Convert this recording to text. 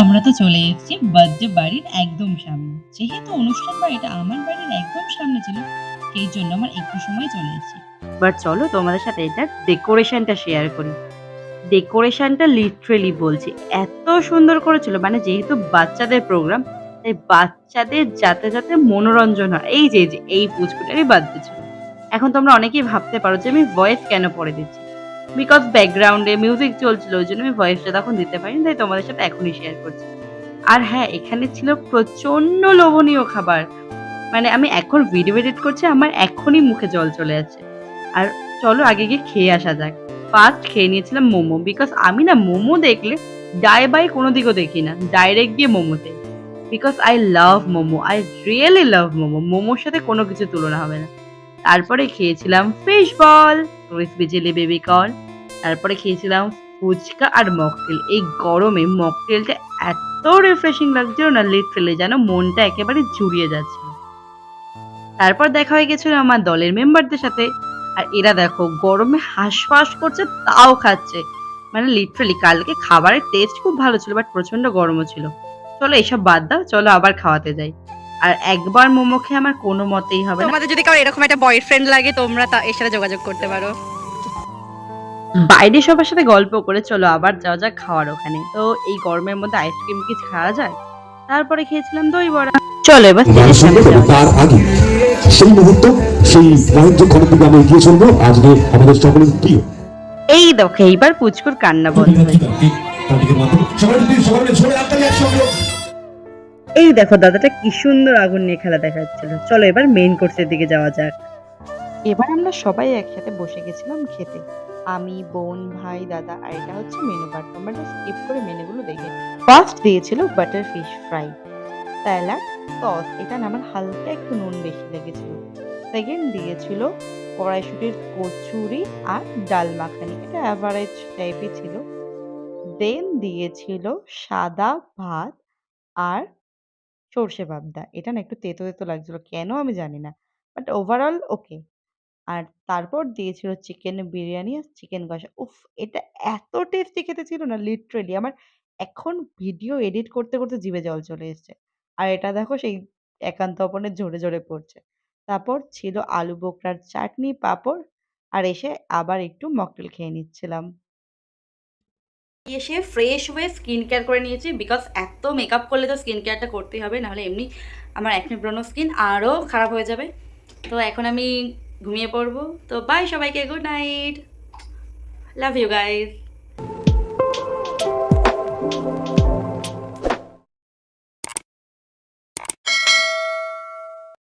আমরা তো চলে এসেছি। বার্থডে বাড়ির একদম সামনে। যেহেতু অনুষ্ঠান বাড়িটা আমার বাড়ির একদম সামনে ছিল, সেই জন্য আমার একটু সময় চলে এসেছি। বাট চলো তোমাদের সাথে এটা ডেকোরেশনটা শেয়ার করি। ডেকোরেশনটা লিটারেলি বলছি, এত সুন্দর করেছিল। মানে যেহেতু বাচ্চাদের প্রোগ্রাম তাই বাচ্চাদের যাতে যাতে মনোরঞ্জন হয়। এই যে যে, এই পুচকুটারই বার্থডে ছিল। এখন তোমরা অনেকেই ভাবতে পারো যে আমি ভয়েস কেন পরে দিচ্ছি? বিকজ ব্যাকগ্রাউন্ডে মিউজিক চলছিল, ওই জন্য আমি ভয়েসটা তখন দিতে পারিনি, তাই তোমাদের সাথে এখনই শেয়ার করছি। আর হ্যাঁ এখানে ছিল প্রচণ্ড লোভনীয় খাবার। মানে আমি এখন ভিডিও এডিট করছি, আমার এখনই মুখে জল চলে যাচ্ছে আর চলো আগে গিয়ে খেয়ে আসা যাক। ফার্স্ট খেয়ে নিয়েছিলাম মোমো বিকজ আমি না মোমো দেখলে ডাই বাই কোনো দিকও দেখি না ডাইরেক্ট গিয়ে মোমোতে because I love momo I really love momo. মোমোর সাথে কোনো কিছু তুলনা হবে না। তারপরে খেয়েছিলাম fish ball crispy chilli baby corn তারপরে খেয়েছিলাম ফুচকা আর মকটেল এই গরমে মকটেলটা এত রিফ্রেশিং লাগছিল না লিটারেলি যেন মনটা একেবারে জুড়িয়ে যাচ্ছিল। তারপর দেখা হয়ে গেছিল আমার দলের মেম্বারদের সাথে। আর এরা দেখো গরমে হাঁসফাঁস করছে তাও খাচ্ছে। মানে লিটারালি কালকে খাবারের টেস্ট খুব ভালো ছিল বাট প্রচণ্ড গরমও ছিল। চলো এসব বাদ দাও চলো আবার খাওয়াতে যাই। আর একবার মোমো খেয়ে আমার কোনো মতেই হবে না। তোমাদের যদি কারও এরকম একটা বয়ফ্রেন্ড লাগে তোমরা তা এর সাথে যোগাযোগ করতে পারো। বাইরে সবার সাথে গল্প করে চলো আবার যাওয়া যাক খাওয়ার ওখানে। তো এই গরমের মধ্যে আইসক্রিম কি খাওয়া যায়? তারপরে খেয়েছিলাম দই বড়া। চলো এবার। তার আগে সেই মুহূর্ত সেই বাণিজ্যক্ষণের দিকে আমরা এগিয়ে চলবো আজকে আমাদের সকলের প্রিয়। এই দেখো এইবার পুচকুর কান্না বন্ধ এই দেখো দাদাটা কি সুন্দর আগুন নিয়ে খেলা দেখাচ্ছিল। চলো এবার মেইন কোর্সের দিকে যাওয়া যাক। এবার আমরা সবাই একসাথে বসে গেছিলাম খেতে। আমি বোন ভাই দাদা আর এটা হচ্ছে মেনু কার্ড তোমরা স্কিপ করে মেনুগুলো দেখে ফার্স্ট দিয়েছিল butter fish fry salad sauce. এটা আমার হালকা একটু নুন বেশি লেগেছিল। সেকেন্ড দিয়েছিল কড়াইশুটির কচুরি আর ডাল মাখানি। এটা অ্যাভারেজ টাইপই ছিল। দেন দিয়েছিল সাদা ভাত আর সর্ষে পাবদা। এটা না একটু তেতো তেতো লাগছিল। কেন আমি জানি না। বাট ওভারঅল ওকে আর তারপর দিয়েছিল চিকেন বিরিয়ানি আর চিকেন কষা। উফ, এটা এত টেস্টি খেতে ছিল না লিটারেলি আমার এখন ভিডিও এডিট করতে করতে জিভে জল চলে এসছে। আর এটা দেখো সেই একান্ত অপনের ঝরে ঝরে পড়ছে। তারপর ছিল আলু বোখরার চাটনি, পাঁপড় আর এসে আবার একটু মকটেল খেয়ে নিচ্ছিলাম। এসে ফ্রেশ হয়ে স্কিন কেয়ার করে নিয়েছি বিকজ এত মেকআপ করলে তো স্কিন কেয়ারটা করতেই হবে, নাহলে এমনি আমার একনি ব্রনো স্কিন আরও খারাপ হয়ে যাবে। তো এখন আমি ঘুমিয়ে পড়ব। তো বাই সবাইকে good night love you guys